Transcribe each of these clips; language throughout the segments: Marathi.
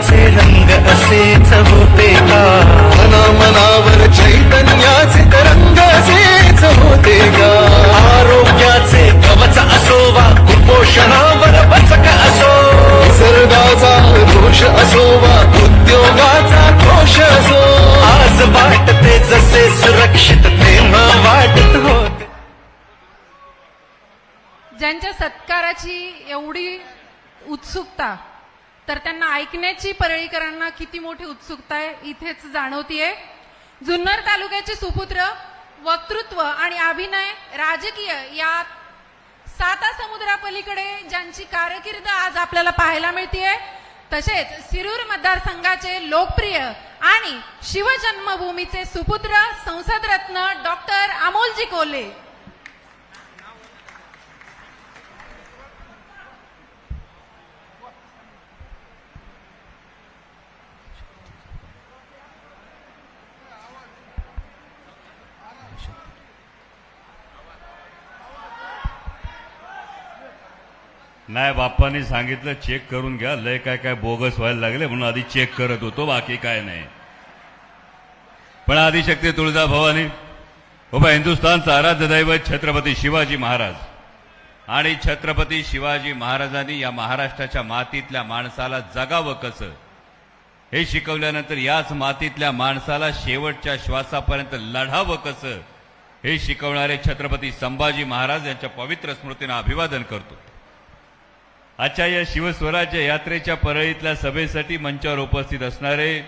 चैतन्याचे रंग असेच होते का? मना मनावर चैतन्याचे तरंग असेच होते का? आरोग्याचे कवच असो वा कुपोषणावर पचक असो. निसर्गाचा दोष असो वा उद्योगाचा दोष असो. आज वाटते जसे सुरक्षित तेव्हा वाटत होते. ज्यांच्या सत्काराची एवढी उत्सुकता तर त्यांना ऐकण्याची परळीकरांना किती मोठी उत्सुकता आहे इथेच जाणवतीये. जुन्नर तालुक्याचे सुपुत्र वक्तृत्व आणि अभिनय राजकीय या साता समुद्रापलीकडे ज्यांची कारकीर्द आज आपल्याला पाहायला मिळतीये तसेच सिरूर मतदारसंघाचे लोकप्रिय आणि शिवजन्मभूमीचे सुपुत्र संसदरत्न डॉक्टर अमोलजी कोल्हे. नाही बाप्पांनी सांगितलं चेक करून घ्या. लय काय काय बोगस व्हायला लागले म्हणून आधी चेक करत होतो बाकी काय नाही. पण आदिशक्ती तुळजा भवानी बाबा हिंदुस्थानचा आराध्य दैवत छत्रपती शिवाजी महाराज. आणि छत्रपती शिवाजी महाराजांनी या महाराष्ट्राच्या मातीतल्या माणसाला जगावं कसं? हे शिकवल्यानंतर याच मातीतल्या माणसाला शेवटच्या श्वासापर्यंत लढावं कसं? हे शिकवणारे छत्रपती संभाजी महाराज यांच्या पवित्र स्मृतींना अभिवादन करतो. आजच्या या शिवस्वराज्य यात्रेच्या परळीतल्या सभेसाठी मंचावर उपस्थित असणारे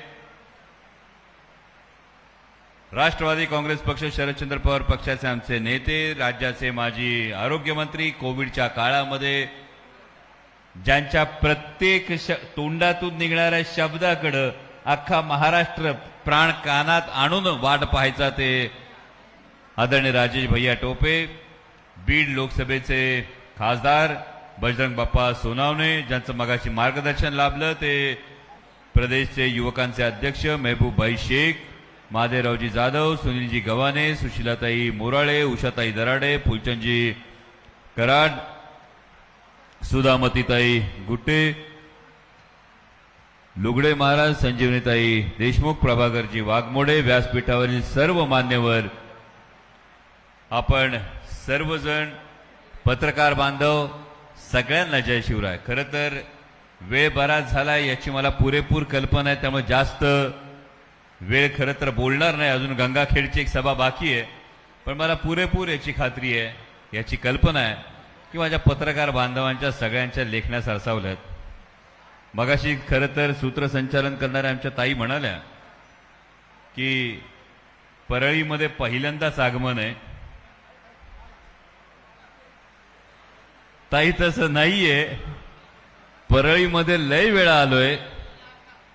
राष्ट्रवादी काँग्रेस पक्ष शरदचंद्र पवार पक्षाचे आमचे नेते राज्याचे माजी आरोग्यमंत्री कोविडच्या काळामध्ये ज्यांच्या प्रत्येक श तोंडातून निघणाऱ्या शब्दाकडं अख्खा महाराष्ट्र प्राण कानात आणून वाट पाहायचा ते आदरणीय राजेश भैया टोपे बीड लोकसभेचे खासदार बजरंग बाप्पा सोनावणे ज्यांचं मगाशी मार्गदर्शन लाभलं ते प्रदेशचे युवकांचे अध्यक्ष मेहबूबभाई शेख महादेवरावजी जाधव सुनीलजी गव्हाणे सुशीलाताई मोराळे उषाताई दराडे फुलचंदजी कराड सुधामतीताई गुट्टे लुगडे महाराज संजीवनीताई देशमुख प्रभाकरजी वाघमोडे व्यासपीठावरील सर्व मान्यवर आपण सर्वजण पत्रकार बांधव सगळ्यांना जय शिवराय. खरं तर वेळ बराच झाला याची मला पुरेपूर कल्पना आहे त्यामुळे जास्त वेळ खरं तर बोलणार नाही. अजून गंगाखेडची एक सभा बाकी आहे पण मला पुरेपूर याची खात्री आहे याची कल्पना आहे की माझ्या पत्रकार बांधवांच्या सगळ्यांच्या लेखण्या सरसावल्यात. मगाशी खरं तर सूत्रसंचालन करणाऱ्या आमच्या ताई म्हणाल्या की परळीमध्ये पहिल्यांदाच आगमन आहे. ताई तसं नाहीये. परळीमध्ये लय वेळा आलोय.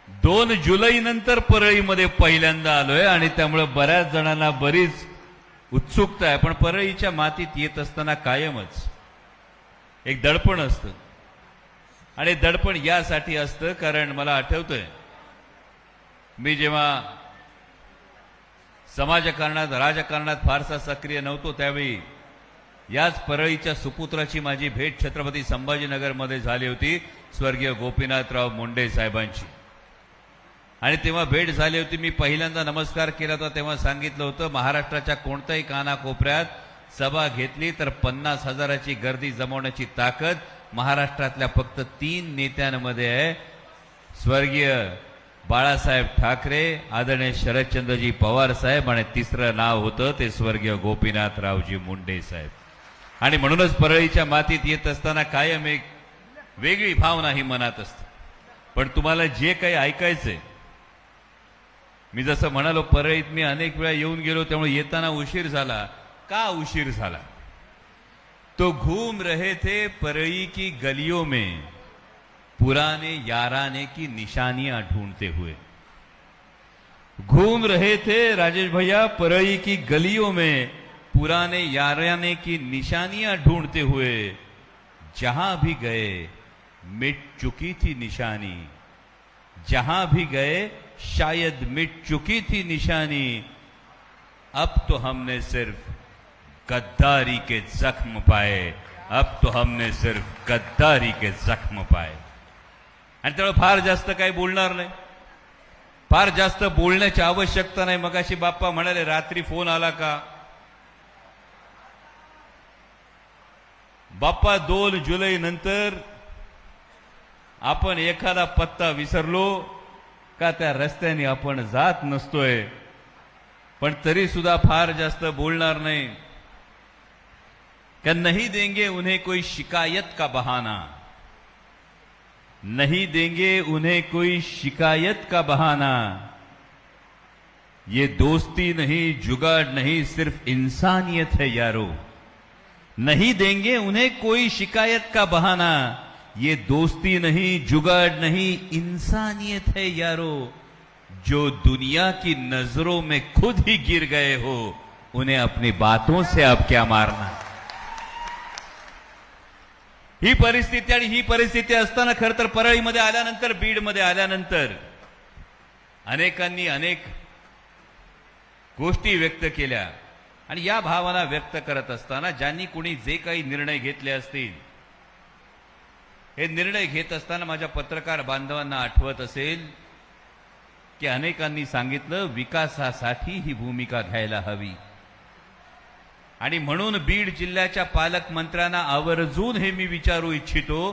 दोन जुलै नंतर परळीमध्ये पहिल्यांदा आलोय आणि त्यामुळे बऱ्याच जणांना बरीच उत्सुकता आहे. पण परळीच्या मातीत येत असताना कायमच. एक दडपण असतं. आणि दडपण यासाठी असतं कारण मला आठवतंय मी जेव्हा समाजकारणात राजकारणात फारसा सक्रिय नव्हतो त्यावेळी याच परळीच्या सुपुत्राची माझी भेट छत्रपती संभाजीनगरमध्ये झाली होती स्वर्गीय गोपीनाथराव मुंडे साहेबांची. आणि तेव्हा भेट झाली होती मी पहिल्यांदा नमस्कार केला होता तेव्हा सांगितलं होतं महाराष्ट्राच्या कोणत्याही कानाकोपऱ्यात सभा घेतली तर पन्नास हजाराची गर्दी जमवण्याची ताकद महाराष्ट्रातल्या फक्त तीन नेत्यांमध्ये आहे. स्वर्गीय बाळासाहेब ठाकरे आदरणीय शरदचंद्रजी पवार साहेब आणि तिसरं नाव होतं ते स्वर्गीय गोपीनाथरावजी मुंडे साहेब. आणि म्हणूनच परळीच्या मातीत येत असताना कायम एक वेगळी भावना ही मनात असते. पण तुम्हाला जे काही ऐकायचंय मी जसं म्हणालो परळीत मी अनेक वेळा येऊन गेलो त्यामुळे येताना उशीर झाला. का उशीर झाला? तो घूम रहे थे परळी की गलियों में पुराने याराने की निशानियां ढूंढते हुए. घूम रहे थे राजेश भैया परळी की गलियों में पुराने याराने की निशानियाँ ढूंढते हुए जहाँ भी गए, मिट चुकी थी निशानी। जहाँ भी गए, शायद मिट चुकी थी निशानी। अब तो हमने सिर्फ़ गद्दारी के जख्म पाए। अब तो हमने सिर्फ़ गद्दारी के जख्म पाए। आणि त्यामुळे फार जास्त काही बोलणार नाही। फार जास्त बोलण्याची आवश्यकता नाही. मगाशी बाप्पा म्हणाले, रात्री फ़ोन आला का? बाप्पा दोन जुलै नंतर आपण एखादा पत्ता विसरलो का त्या रस्त्याने आपण जात नसतोय. पण तरी सुद्धा फार जास्त बोलणार नाही. क्या नहीं देंगे उन्हें कोई शिकायत का बहाना? नहीं देंगे उन्हें कोई शिकायत का बहाना? ये दोस्ती नहीं, जुगाड़ नहीं, सिर्फ़ इंसानियत है यारो। नहीं देंगे उन्हें कोई शिकायत का बहाना। ये दोस्ती नहीं, जुगाड़ नहीं, इंसानियत है यारो। जो दुनिया की नज़रों में खुद ही गिर गए हो, उन्हें अपनी बातों से अब क्या मारना? ही परिस्थिती आणि ही परिस्थिती असताना खरं तर परळीमध्ये आल्यानंतर, बीडमध्ये आल्यानंतर अनेकांनी अनेक गोष्टी व्यक्त केल्या. आणि या भावना व्यक्त करत असताना ज्यांनी कोणी जे काही निर्णय घेतले असतील हे निर्णय घेत असताना माझ्या पत्रकार बांधवांना आठवत असेल की अनेकांनी सांगितलं विकासासाठी ही भूमिका घ्यायला हवी. आणि म्हणून बीड जिल्ह्याच्या पालकमंत्र्यांना आवर्जून हे मी विचारू इच्छितो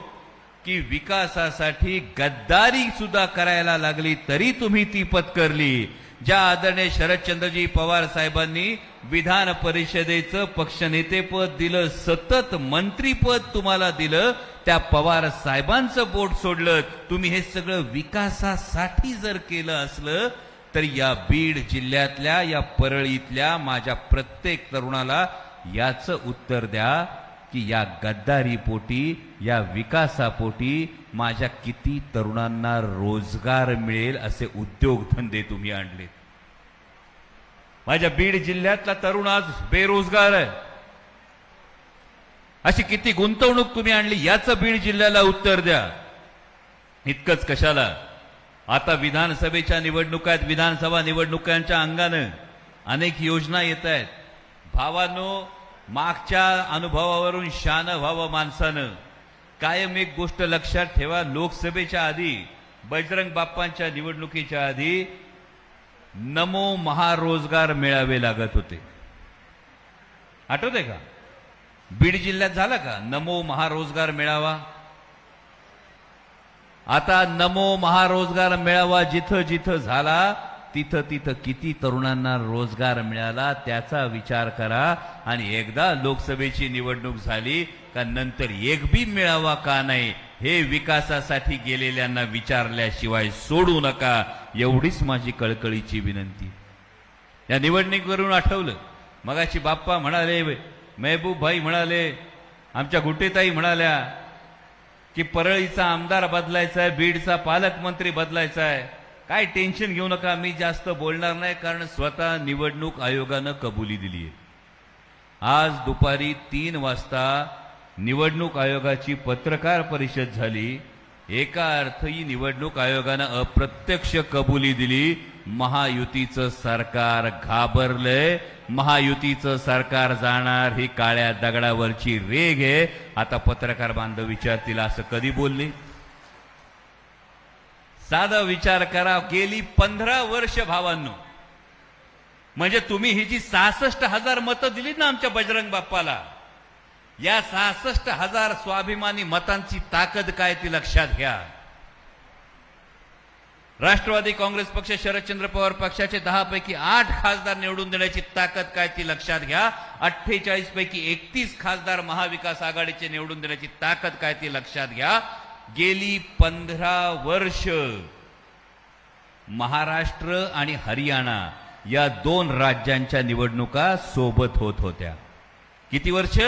की विकासासाठी गद्दारी सुद्धा करायला लागली तरी तुम्ही ती पत्करली. ज्या आदरणीय शरदचंद्रजी पवार साहेबांनी विधान परिषदेचं पक्षनेतेपद दिलं सतत मंत्रीपद तुम्हाला दिलं त्या पवार साहेबांचं बोट सोडलं तुम्ही हे सगळं विकासासाठी जर केलं असलं तर या बीड जिल्ह्यातल्या या परळीतल्या माझ्या प्रत्येक तरुणाला याचं उत्तर द्या की या गद्दारी पोटी या विकासापोटी माझ्या किती तरुणांना रोजगार मिळेल असे उद्योगधंदे तुम्ही आणले. माझ्या बीड जिल्ह्यातला तरुण आज बेरोजगार आहे. अशी किती गुंतवणूक तुम्ही आणली याचं बीड जिल्ह्याला उत्तर द्या. इतकंच कशाला? आता विधानसभेच्या निवडणुका आहेत विधानसभा निवडणुकांच्या अंगानं अनेक योजना येत आहेत. भावानो मागच्या अनुभवावरून शान व्हावं माणसानं. कायम एक गोष्ट लक्षात ठेवा लोकसभेच्या आधी बजरंग बाप्पांच्या निवडणुकीच्या आधी नमो महारोजगार मेळावे लागत होते. आठवते का? बीड जिल्ह्यात झाला का? नमो महारोजगार मेळावा? आता नमो महारोजगार मेळावा जिथं जिथं झाला तिथं तिथं किती तरुणांना रोजगार मिळाला त्याचा विचार करा. आणि एकदा लोकसभेची निवडणूक झाली का नंतर एक बी मिळावा का नाही हे विकासासाठी गेलेल्यांना विचारल्याशिवाय सोडू नका. एवढीच माझी कळकळीची विनंती. या निवडणुकीवरून आठवलं. मगाशी बाप्पा म्हणाले मेहबूब भाई म्हणाले आमच्या गुटेताई म्हणाल्या की परळीचा आमदार बदलायचा आहे बीडचा पालकमंत्री बदलायचा आहे. काय टेन्शन घेऊ नका. मी जास्त बोलणार नाही कारण स्वतः निवडणूक आयोगानं कबुली दिली आहे. आज दुपारी तीन वाजता निवडणूक आयोगाची पत्रकार परिषद झाली. एका अर्थी निवडणूक आयोगानं अप्रत्यक्ष कबुली दिली. महायुतीचं सरकार घाबरलंय. महायुतीचं सरकार जाणार ही काळ्या दगडावरची रेग आहे. आता पत्रकार बांधव विचारतील असं कधी बोलली? साधा विचार करा गेली पंधरा वर्ष भावांनो. म्हणजे तुम्ही ही जी सहासष्ट हजार मतं दिली ना आमच्या बजरंग बाप्पाला या सहासष्ट हजार स्वाभिमानी मतांची ताकद काय ती लक्षात घ्या. राष्ट्रवादी काँग्रेस पक्ष शरदचंद्र पवार पक्षाचे दहा पैकी आठ खासदार निवडून देण्याची ताकद काय ती लक्षात घ्या. अठ्ठेचाळीस पैकी एकतीस खासदार महाविकास आघाडीचे निवडून देण्याची ताकद काय ती लक्षात घ्या. गेली पंधरा वर्ष महाराष्ट्र आणि हरियाणा या दोन राज्यांच्या निवडणुका सोबत होत होत्या. किती वर्ष?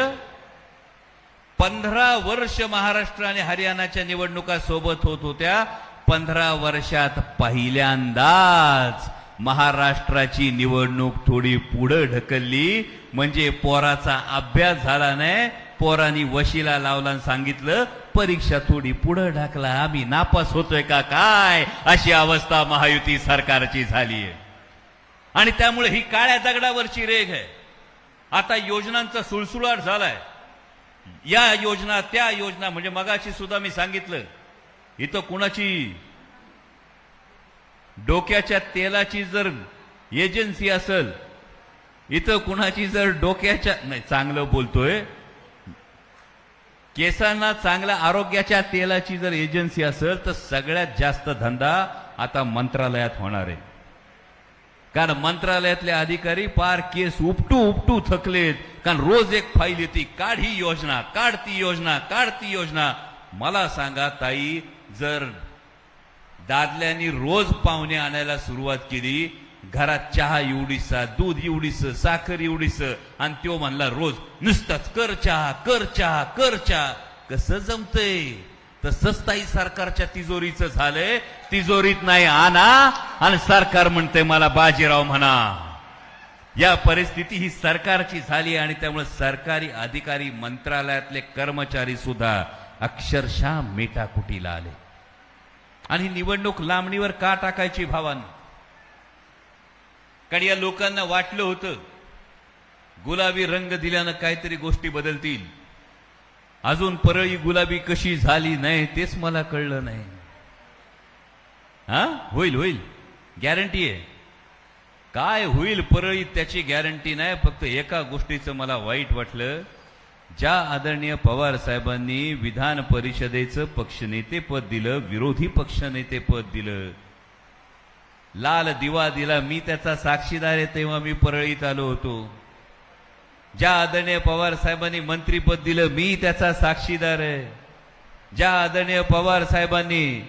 पंधरा वर्ष महाराष्ट्र आणि हरियाणाच्या निवडणुका सोबत होत होत्या. पंधरा वर्षात पहिल्यांदाच महाराष्ट्राची निवडणूक थोडी पुढं ढकलली. म्हणजे पोराचा अभ्यास झाला नाही. पोरांनी वशीला लावला आणि सांगितलं परीक्षा थोडी पुढे ढकला आम्ही नापास होतोय का काय? अशी अवस्था महायुती सरकारची झाली आहे. आणि त्यामुळे ही काळ्या दगडावरची रेघ आहे. आता योजनांचा सुळसुळाट झालाय. या योजना त्या योजना म्हणजे मगाशी सुद्धा मी सांगितलं इथं कुणाची डोक्याच्या तेलाची जर एजन्सी असेल इथं कुणाची जर डोक्याच्या नाही चांगलं बोलतोय केसांना चांगल्या आरोग्याच्या तेलाची जर एजन्सी असेल तर सगळ्यात जास्त धंदा आता मंत्रालयात होणार आहे. कारण मंत्रालयातले अधिकारी पार केस उपटू उपटू थकलेत. कारण रोज एक फाईल येते काढ ही योजना काढ ती योजना काढ ती योजना. मला सांगा ताई जर दादल्यांनी रोज पाहुणे आणायला सुरुवात केली घरात चहा एवढीसा दूध एवढीस साखर एवढीस आणि तो म्हणला रोज नुसताच कर चहा कर चहा कर चहा. कसं जमतय? तसंच ताई सरकारच्या तिजोरीचं झालंय. तिजोरीत नाही आणा आणि सरकार म्हणतंय मला बाजीराव म्हणा. या परिस्थिती ही सरकारची झाली आणि त्यामुळे सरकारी अधिकारी मंत्रालयातले कर्मचारी सुद्धा अक्षरशः मेटाकुटीला आले. आणि निवडणूक लांबणीवर का टाकायची भावांनी? कारण या लोकांना वाटलं होतं गुलाबी रंग दिल्यानं काहीतरी गोष्टी बदलतील. अजून परळी गुलाबी कशी झाली नाही तेच मला कळलं नाही. हा? होईल होईल. गॅरंटी आहे. काय होईल परळी त्याची गॅरंटी नाही. फक्त एका गोष्टीचं मला वाईट वाटलं. ज्या आदरणीय पवार साहेबांनी विधान परिषदेचं पक्षनेते पद दिलं विरोधी पक्षनेते पद दिलं लाल दिवा दिला मी त्याचा साक्षीदार आहे तेव्हा मी परळीत आलो होतो. ज्या आदरणीय पवार साहेबांनी मंत्रीपद दिलं मी त्याचा साक्षीदार आहे. ज्या आदरणीय पवार साहेबांनी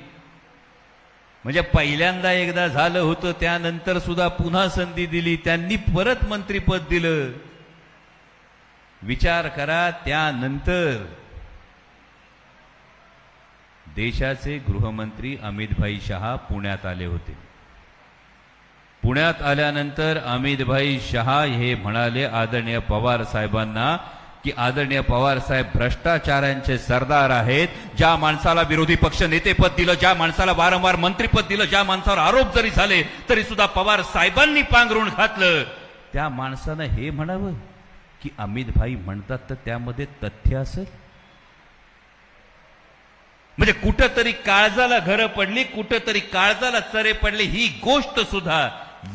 म्हणजे पहिल्यांदा एकदा झालं होतं त्यानंतर सुद्धा पुन्हा संधी दिली त्यांनी परत मंत्रीपद दिलं. विचार करा त्यानंतर देशाचे गृहमंत्री अमितभाई शहा पुण्यात आले होते. पुण्यात आल्यानंतर अमितभाई शहा हे म्हणाले आदरणीय पवार साहेबांना की आदरणीय पवार साहेब भ्रष्टाचारांचे सरदार आहेत. ज्या माणसाला विरोधी पक्ष नेतेपद दिलं ज्या माणसाला वारंवार मंत्रीपद दिलं ज्या माणसावर आरोप जरी झाले तरी सुद्धा पवार साहेबांनी पांघरून घातलं. त्या माणसानं हे म्हणावं की अमितभाई म्हणतात तर त्यामध्ये तथ्य असेल? म्हणजे कुठंतरी काळजाला घरं पडली कुठंतरी काळजाला चरे पडले ही गोष्ट सुद्धा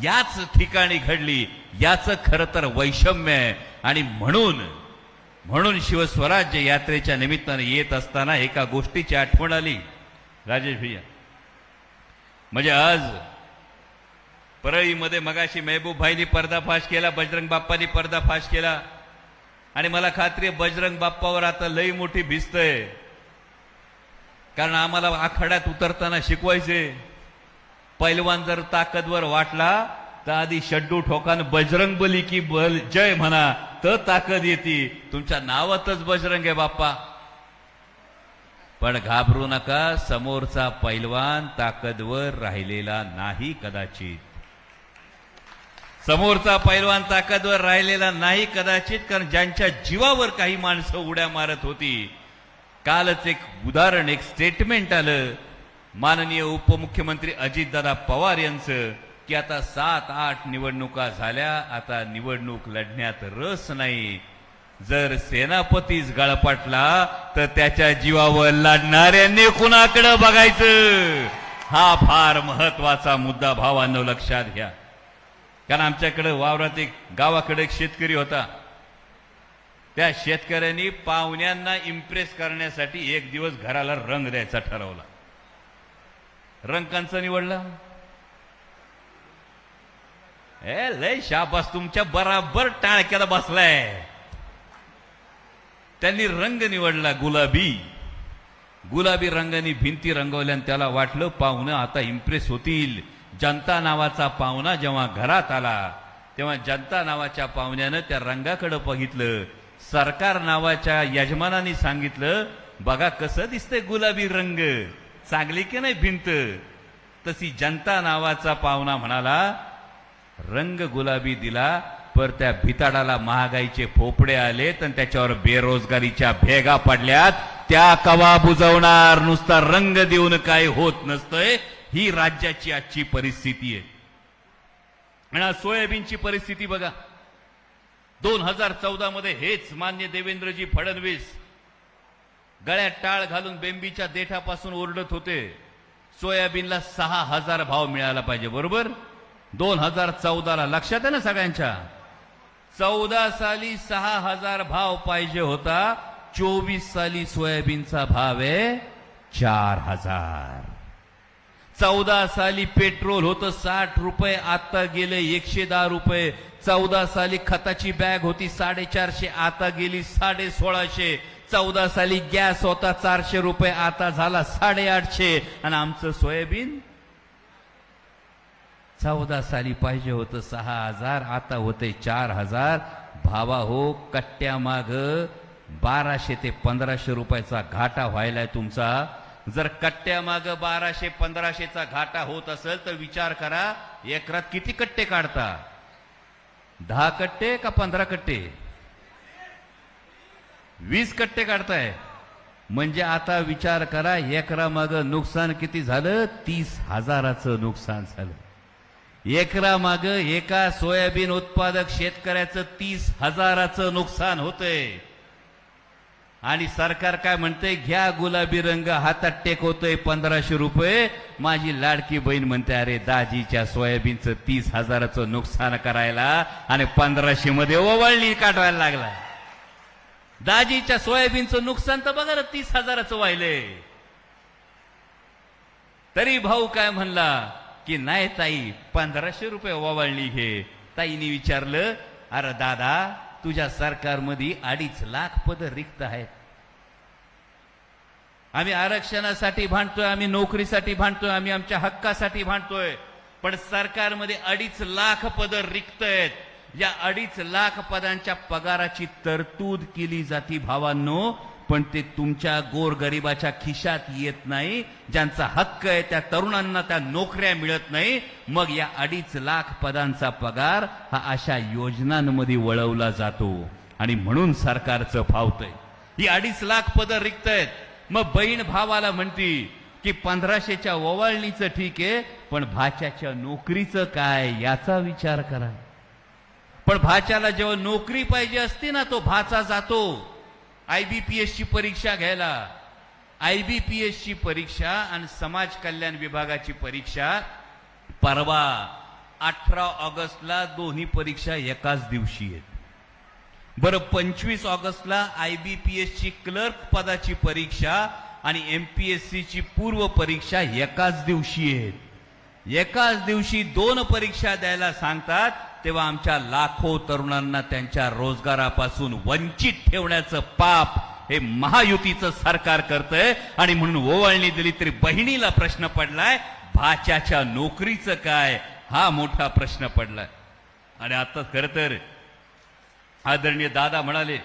याच ठिकाणी घडली याचं खरं तर वैषम्य आहे. आणि म्हणून म्हणून शिवस्वराज्य यात्रेच्या निमित्ताने येत असताना एका गोष्टीची आठवण आली. राजेश भैया म्हणजे आज परळीमध्ये मगाशी महबूब भाईनी पर्दाफाश केला बजरंग बाप्पानी पर्दाफाश केला. आणि मला खात्री आहे बजरंग बाप्पावर आता लई मोठी भिस्त आहे. कारण आम्हाला आखाड्यात उतरताना शिकवायचे. पैलवान जर ताकदवर वाटला तर आधी शड्डू ठोकान बजरंग बली की बल जय म्हणा तर ताकद येते. तुमच्या नावातच बजरंग आहे बाप्पा. पण घाबरू नका समोरचा पैलवान ताकदवर राहिलेला नाही कदाचित. समोरचा पैलवान ताकदवर राहिलेला नाही कदाचित कारण ज्यांच्या जीवावर काही माणसं उड्या मारत होती. कालच एक उदाहरण एक स्टेटमेंट आलं. माननीय उपमुख्यमंत्री अजितदादा पवार यांचं की आता सात आठ निवडणुका झाल्या आता निवडणूक लढण्यात रस नाही. जर सेनापतीच गळपाटला तर त्याच्या जीवावर लढणाऱ्यांनी कुणाकडे बघायचं? हा फार महत्त्वाचा मुद्दा भावांनो लक्षात घ्या. कारण आमच्याकडे वावरात एक गावाकडे एक शेतकरी होता. त्या शेतकऱ्यांनी पाहुण्यांना इम्प्रेस करण्यासाठी एक दिवस घराला रंग द्यायचा ठरवला. रंकांचा निवडला. ए लय शाबास तुमच्या बराबर टाळक्याला बसलाय. त्यांनी रंग निवडला गुलाबी. गुलाबी रंगाने भिंती रंगवल्या आणि त्याला वाटलं पाहुणं आता इम्प्रेस होतील. जनता नावाचा पाहुणा जेव्हा घरात आला तेव्हा जनता नावाच्या पाहुण्यानं त्या रंगाकडे बघितलं. सरकार नावाच्या यजमानाने सांगितलं बघा कसं दिसतंय गुलाबी रंग. चांगली की नाही भिंत? तशी जनता नावाचा पाहुणा म्हणाला रंग गुलाबी दिला पर त्या भिताडाला महागाईचे फोपडे आलेत आणि त्याच्यावर बेरोजगारीच्या भेगा पडल्यात. त्या कवा बुजवणार? नुसता रंग देऊन काय होत नसतंय. ही राज्याची आजची परिस्थिती आहे. आणि सोयाबीनची परिस्थिती बघा. दोन हजार चौदा मध्ये हेच मान्य देवेंद्रजी फडणवीस गळ्यात टाळ घालून बेंबीच्या देठापासून ओरडत होते. सोयाबीनला सहा हजार भाव मिळाला पाहिजे बरोबर? दोन हजार चौदाला लक्षात आहे ना सगळ्यांच्या? चौदा साली सहा हजार भाव पाहिजे होता चोवीस साली सोयाबीनचा भाव आहे चार हजार. चौदा साली पेट्रोल होतं साठ रुपये आता गेले एकशे दहा रुपये. चौदा साली खताची बॅग होती साडेचारशे आता गेली साडे सोळाशे चौदा साली गॅस होता चारशे रुपये आता झाला साडेआठशे. आणि आमचं सोयाबीन? चौदा साली पाहिजे होतं सहा हजार आता होते चार हजार. भावा हो कट्ट्या माग बाराशे ते पंधराशे रुपयाचा घाटा व्हायलाय तुमचा. जर कट्ट्या माग बाराशे पंधराशेचा घाटा होत असेल तर विचार करा एकरात किती कट्टे काढता? दहा कट्टे का पंधरा कट्टे? वीस कट्टे काढताय. म्हणजे आता विचार करा एकरामाग नुकसान किती झालं? तीस हजाराचं नुकसान झालं. एकरामाग एका सोयाबीन उत्पादक शेतकऱ्याचं तीस हजाराचं नुकसान होतंय. आणि सरकार काय म्हणते घ्या गुलाबी रंग हातात टेकवतोय पंधराशे रुपये. माझी लाडकी बहीण म्हणते अरे दाजीच्या सोयाबीनचं तीस हजाराचं नुकसान करायला आणि पंधराशे मध्ये ओवळणी काढवायला लागला दाजीच्या सोयाबीनचं नुकसान तर बघा ना तीस हजाराचं व्हायलंय तरी भाऊ काय म्हणला की नाही ताई पंधराशे रुपये वावळणी घे ताईने विचारलं अरे दादा तुझ्या सरकारमध्ये अडीच लाख पद रिक्त आहेत. आम्ही आरक्षणासाठी भांडतोय आम्ही नोकरीसाठी भांडतोय आम्ही आमच्या हक्कासाठी भांडतोय पण सरकारमध्ये अडीच लाख पद रिक्त आहेत. या अडीच लाख पदांच्या पगाराची तरतूद केली जाती भावांनो पण ते तुमच्या गोरगरिबाच्या खिशात येत नाही ज्यांचा हक्क आहे त्या तरुणांना त्या नोकऱ्या मिळत नाही. मग या अडीच लाख पदांचा पगार हा अशा योजनांमध्ये वळवला जातो. आणि म्हणून सरकारचं फावतंय. ही अडीच लाख पदं रिक्त आहेत. मग बहीण भावाला म्हणती की पंधराशेच्या ओवाळणीचं ठीक आहे पण भाच्याच्या नोकरीचं काय याचा विचार करा. पण भाच्याला जेव्हा नोकरी पाहिजे असते ना तो भाचा जातो. आय बी पी एसची परीक्षा घ्यायला. आय बी पी एसची परीक्षा आणि समाज कल्याण विभागाची परीक्षा परवा अठरा ऑगस्टला दोन्ही परीक्षा एकाच दिवशी आहेत. बरं पंचवीस ऑगस्टला आय बी पी एसची क्लर्क पदाची परीक्षा आणि एम पी एस सीची पूर्व परीक्षा एकाच दिवशी आहेत. एकाच दिवशी दोन परीक्षा द्यायला सांगतात तेव्हा आमच्या लाखो तरुणांना त्यांच्या रोजगारापासून वंचित ठेवण्याचं पाप हे महायुतीचं सरकार करतंय. आणि म्हणून ओवाळणी दिली तरी बहिणीला प्रश्न पडलाय भाच्याच्या नोकरीचं काय? हा मोठा प्रश्न पडलाय. आणि आता खर तर आदरणीय दादा म्हणाले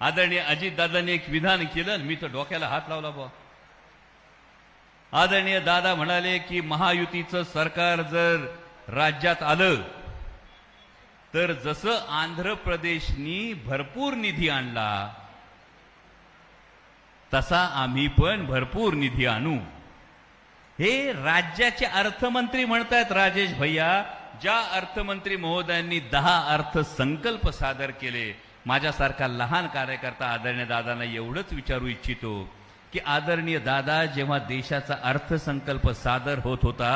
आदरणीय अजितदादांनी एक विधान केलं मी तर डोक्याला हात लावला बा आदरणीय दादा म्हणाले की महायुतीचं सरकार जर राज्यात आलं तर जसं आंध्र प्रदेशनी भरपूर निधी आणला तसा आम्ही पण भरपूर निधी आणू. हे राज्याचे अर्थमंत्री म्हणतायत राजेश भैया ज्या अर्थमंत्री महोदयांनी दहा अर्थसंकल्प सादर केले माझ्यासारखा लहान कार्यकर्ता आदरणीय दादांना एवढंच विचारू इच्छितो की आदरणीय दादा जेव्हा देशाचा अर्थसंकल्प सादर होत होता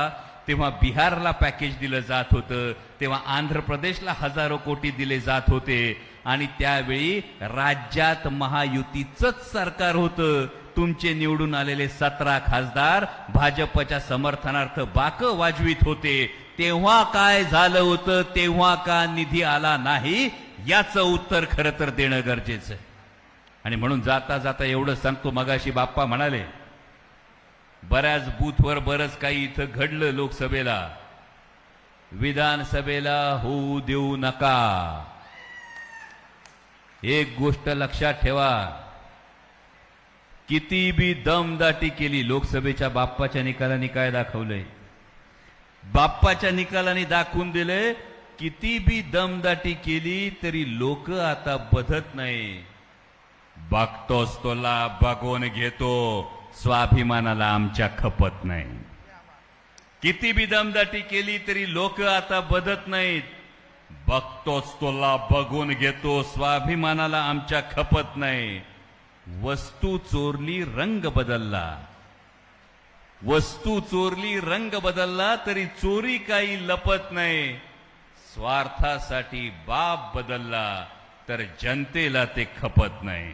तेव्हा बिहारला पॅकेज दिलं जात होतं तेव्हा आंध्र प्रदेशला हजारो कोटी दिले जात होते. आणि त्यावेळी राज्यात महायुतीचंच सरकार होतं. तुमचे निवडून आलेले सतरा खासदार भाजपच्या समर्थनार्थ बाक वाजवीत होते. तेव्हा काय झालं होतं तेव्हा का निधी आला नाही याचं उत्तर खरं तर देणं गरजेचं आहे. आणि म्हणून जाता जाता एवढं सांगतो मगाशी बाप्पा म्हणाले बऱ्याच बूथवर बरंच काही इथं घडलं लोकसभेला. विधानसभेला होऊ देऊ नका. एक गोष्ट लक्षात ठेवा. किती बी दमदाटी केली लोकसभेच्या बाप्पाच्या निकालाने काय दाखवलंय? बाप्पाच्या निकालाने दाखवून दिले किती बी दमदाटी केली तरी लोक आता बधत नाही. बघतोस तोला बघून घेतो. स्वाभिमानाला आमच्या खपत नाही. किती बिदमदाटी केली तरी लोक आता बदत नाहीत. बघतोच तोला बघून घेतो. स्वाभिमानाला आमच्या खपत नाही. वस्तू चोरली रंग बदलला. वस्तू चोरली रंग बदलला तरी चोरी काही लपत नाही. स्वार्थासाठी बाप बदलला तर जनतेला ते खपत नाही.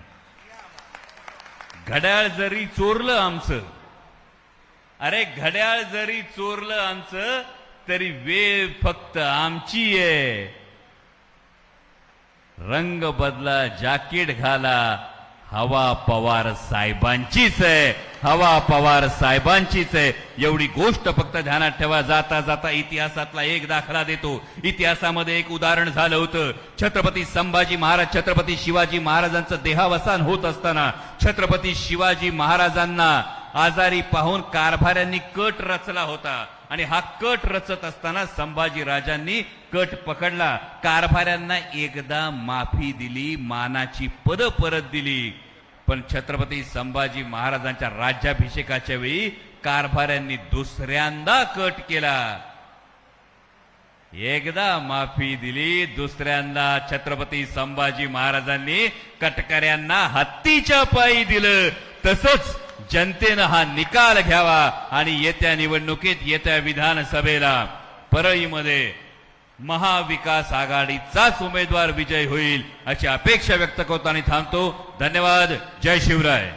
घड्याळ जरी चोरलं आमचं अरे घड्याळ जरी चोरलं आमचं तरी वेळ फक्त आमची आहे. रंग बदला जाकीट घाला हवा पवार साहेबांचीच आहे. हवा पवार साहेबांचीच आहे. एवढी गोष्ट फक्त ध्यानात ठेवा. जाता जाता इतिहासातला एक दाखला देतो. इतिहासामध्ये एक उदाहरण झालं होतं. छत्रपती संभाजी महाराज छत्रपती शिवाजी महाराजांचं देहावसान होत असताना छत्रपती शिवाजी महाराजांना आजारी पाहून कारभाऱ्यांनी कट रचला होता. आणि हा कट रचत असताना संभाजी राजांनी कट पकडला. कारभाऱ्यांना एकदा माफी दिली मानाची पद परत दिली. पण छत्रपती संभाजी महाराजांच्या राज्याभिषेकाच्या वेळी कारभाऱ्यांनी दुसऱ्यांदा कट केला. एकदा माफी दिली दुसऱ्यांदा छत्रपती संभाजी महाराजांनी कटकऱ्यांना हत्तीच्या पायी दिलं. तसंच जनतेनं हा निकाल घ्यावा आणि येत्या निवडणुकीत येत्या विधानसभेला परळीमध्ये महाविकास आघाडीचाच उमेदवार विजय होईल अशी अपेक्षा व्यक्त करतो आणि थांबतो. धन्यवाद. जय शिवराय.